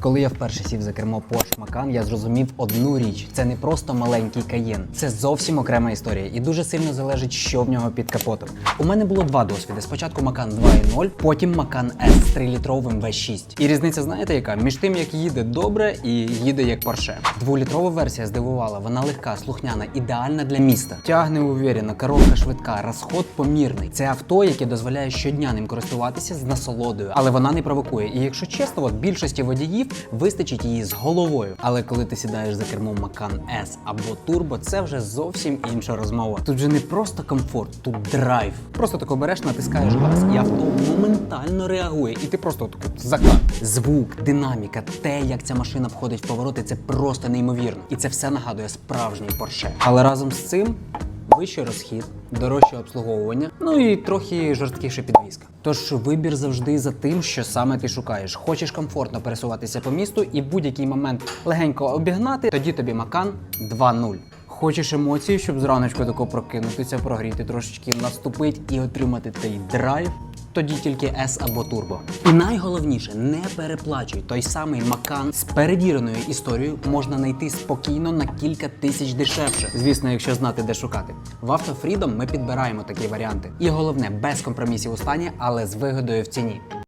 Коли я вперше сів за кермо Porsche Macan, я зрозумів одну річ: це не просто маленький Cayenne, це зовсім окрема історія, і дуже сильно залежить, що в нього під капотом. У мене було два досвіди: спочатку Macan 2.0, потім Macan S з 3-літровим V6. І різниця, знаєте, яка? Між тим, як їде добре і їде як Porsche. Дволітрова версія здивувала, вона легка, слухняна, ідеальна для міста. Тягне уверенно, коробка швидка, розход помірний. Це авто, яке дозволяє щодня ним користуватися з насолодою, але вона не провокує. І якщо чесно, от більшості водіїв вистачить її з головою. Але коли ти сідаєш за кермом Macan S або Turbo, це вже зовсім інша розмова. Тут же не просто комфорт, тут драйв. Просто тако береш, натискаєш газ, і авто моментально реагує, і ти просто таку закат. Звук, динаміка, те, як ця машина входить в повороти, це просто неймовірно. І це все нагадує справжній Porsche. Але разом з цим вищий розхід, дорожче обслуговування, ну і трохи жорсткіше підвізка. Тож вибір завжди за тим, що саме ти шукаєш. Хочеш комфортно пересуватися по місту і в будь-який момент легенько обігнати, тоді тобі Макан 2.0. Хочеш емоції, щоб зраночку тако прокинутися, прогріти трошечки, наступить і отримати той драйв. Тоді тільки S або Turbo. І найголовніше, не переплачуй. Той самий Макан з перевіреною історією можна знайти спокійно на кілька тисяч дешевше. Звісно, якщо знати, де шукати. В Auto Freedom ми підбираємо такі варіанти. І головне, без компромісів у стані, але з вигодою в ціні.